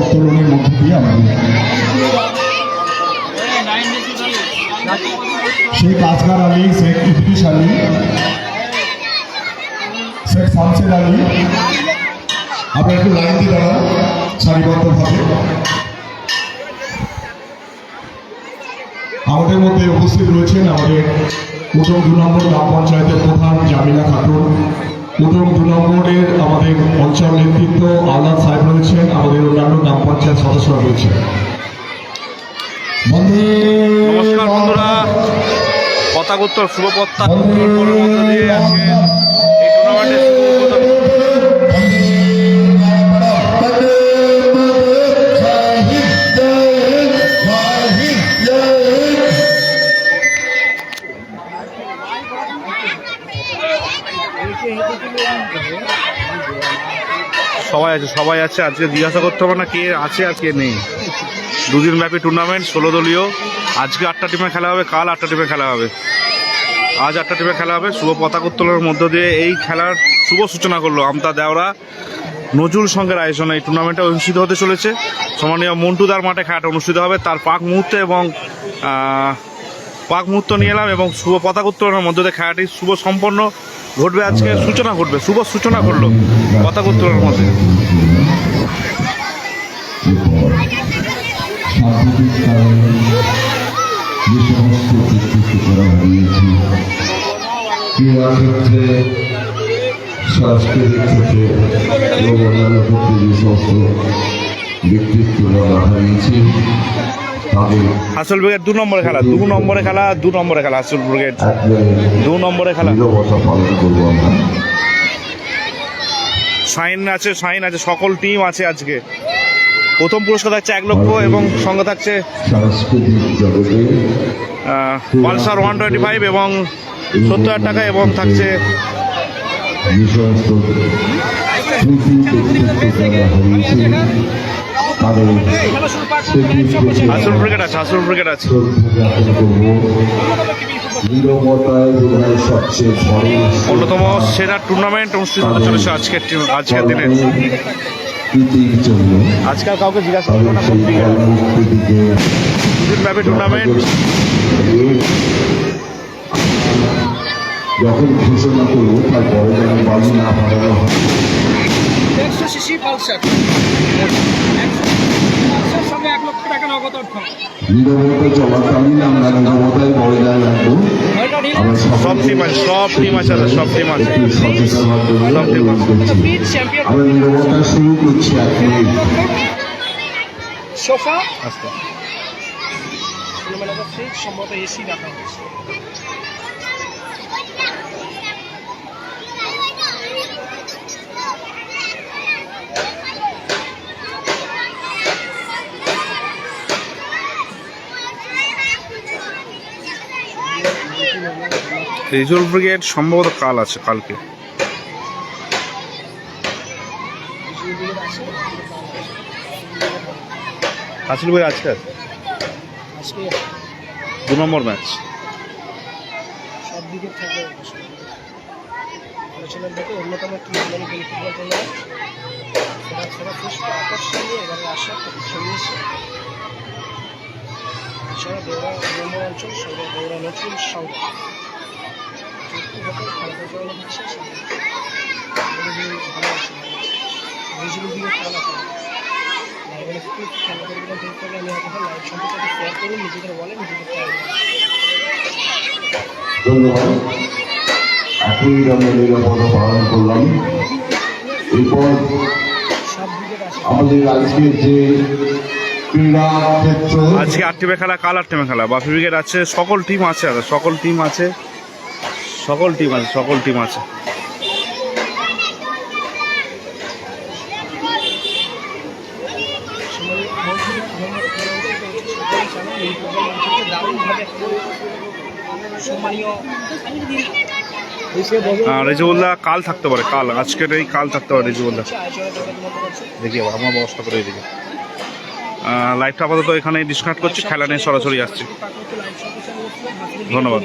উত্তোলনের মধ্য দিয়ে আমাদের শেখ আসগার আলী, শেখ ইফতিস আলী, শেখ শামসেদ আলী। আপনার একটু লাইন দিয়ে দাঁড়ান, সারিবদ্ধভাবে। আমাদের মধ্যে উপস্থিত রয়েছেন আমাদের উত্তম দু নম্বর গ্রাম পঞ্চায়েতের প্রধান জামিলা খাতুন। উত্তম দু নম্বরের আমাদের অঞ্চল নেতৃত্ব আল্লাহ সাহেব রয়েছেন আমাদের অন্যান্য গ্রাম পঞ্চায়েত সদস্যরা রয়েছেন। নমস্কার বন্ধুরা। পতাকোত্তর শুভপত্তা দিয়ে আজকে এই টুর্নামেন্টের শুভ সবাই আছে সবাই আছে। আজকে জিজ্ঞাসা করতে হবে না কে আছে আর কে নেই। দুদিন ব্যাপী টুর্নামেন্ট ষোলো দলীয়। আজকে আটটা টিমে খেলা হবে, কাল আটটা টিমে খেলা হবে। আজ আটটা টিমে খেলা হবে। শুভ পতাকা উত্তোলনের মধ্য দিয়ে এই খেলার শুভ সূচনা করল আমতা দেওরা। নজরুল সঙ্গের আয়োজনে এই টুর্নামেন্টটা অনুষ্ঠিত হতে চলেছে। সম্মানীয় মন্টুদার মাঠে খেলাটা অনুষ্ঠিত হবে। তার পাক মুহূর্তে এবং পাক মুহূর্ত নিয়ে এলাম এবং শুভ পতাকা উত্তোলনের মধ্য দিয়ে খেলাটি শুভ সম্পন্ন ঘটবে আজকে সূচনা ঘটবে শুভ সূচনা করল পতাকা উত্তোলনের মধ্যে সাংস্কৃতিক ক্ষেত্রে ব্যক্তিত্ব আমরা হাসল ব্রিগেড দু নম্বরে খেলা দু নম্বরে খেলা দু নম্বরে খেলা হাসল ব্রিগেড। দু নম্বরে খেলা। সাইন আছে সাইন আছে সকল টিম আছে আজকে। প্রথম পুরস্কার থাকছে এক লক্ষ এবং সঙ্গে থাকছে পালসার ওয়ান টোয়েন্টি ফাইভ এবং সত্তর হাজার টাকা এবং থাকছে হারিয়েছে তাদের আছে আছে। অন্যতম সেরা টুর্নামেন্ট অনুষ্ঠিত হতে চলেছে আজকের আজকের দিনে। আজকাল কাউকে জিজ্ঞাসা করব না দুদিন ব্যাপী টুর্নামেন্ট যখন ঘোষণা করব তারপরে যেন বাজি না হয় একশো সিসি পালসার পালসার সঙ্গে এক লক্ষ টাকা নগদ অর্থ। নীরবতা চলাকালীন আমরা নীরবতায় বজায় রাখব। নয়টা ঢিল আমরা সব টিম আছে সব টিম আছে সব টিম আছে। একটু সচেতন হওয়ার জন্য সব team অনুরোধ করছি। পিচ চ্যাম্পিয়ন আমরা নীরবতা শুরু করছি এক মিনিট সোফা সম্ভবত এসি রাখা হয়েছে। রিজল ব্রিগেড সম্ভবত কাল আছে কালকে। হাসিল ভাই আজকে? আছে দু নম্বর ম্যাচ। সব দিকে থাকবে আলোচনার দিকে অন্যতম একটি ইসলামিক ফুটবল টুর্নামেন্ট সেটা সেটা আকর্ষণীয় এবারে আশা ছড়িয়েছে এছাড়া দৌড়া গ্রাম্য অঞ্চল সঙ্গে দৌড়া নতুন খেলা ধন্যবাদ। এখনই আমরা পালন করলাম। এরপর আমাদের আজকের যে আজকে আট টিমে খেলা কাল আট টিমে খেলা। বাফি ব্রিগেড আছে সকল টিম আছে দাদা সকল টিম আছে সকল টিম আছে সকল টিম আছে। আহ, রেজিউল্লাহ কাল থাকতে পারে কাল আজকের এই কাল থাকতে পারে রেজিউল্লাহ দেখি আমার ব্যবস্থা করে দিকে লাইভটা আপাতত এখানে ডিসকানেক্ট করছি খেলা নিয়ে সরাসরি আসছি ধন্যবাদ।